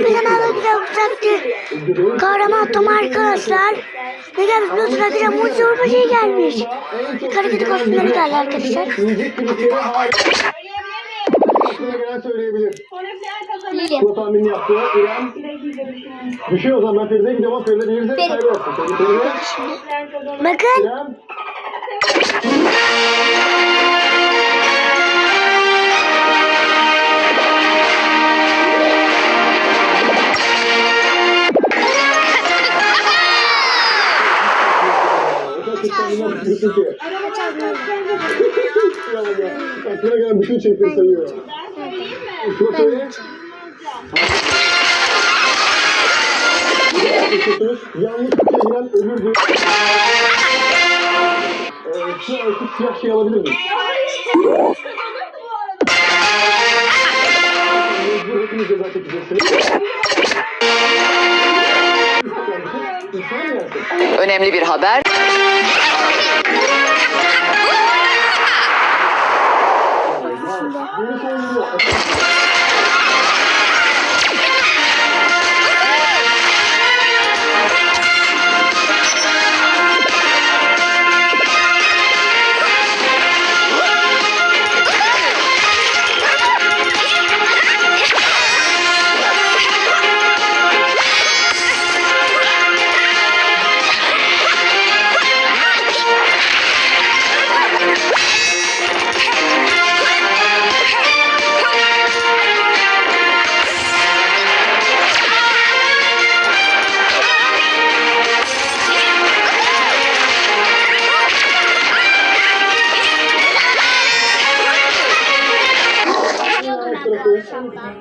Merhaba güzel uçaktı. Kahraman Tom arkadaşlar. Ne gelmiş biliyorsun arkadaşlar Mucize Urfa şey gelmiş. Karı kedi kostümleri geldi arkadaşlar. Söyleyebilir. Bu tahmini yaptı. İrem. Düşün o zaman gidiyorum ama Feride Benim. kaybedersin. Feride. Bakın. İrem. Aklına gelen bütün çekleri sayıyor. Şunu söyle. Yapıyorsunuz. Yanlış bir giren ölürdü. Ee, şu artık siyah şey alabilir miyim? Önemli bir haber.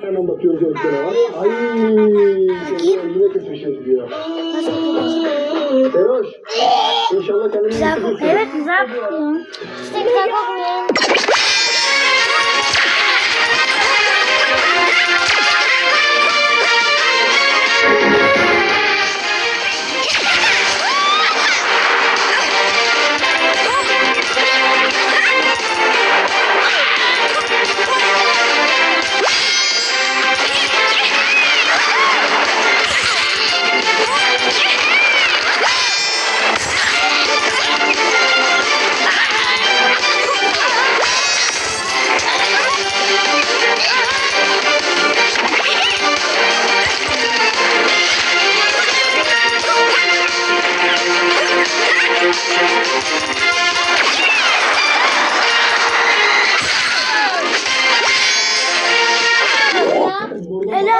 Hemen bakıyoruz ölçülere var. Ay, yine bir şey diyor. Feroş, inşallah kendini Güzel iyi kokuyor. Evet güzel kokuyor. İşte güzel kokuyor.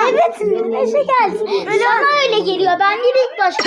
Evet Neşe gelsin. Bana öyle geliyor. Ben de ilk başta.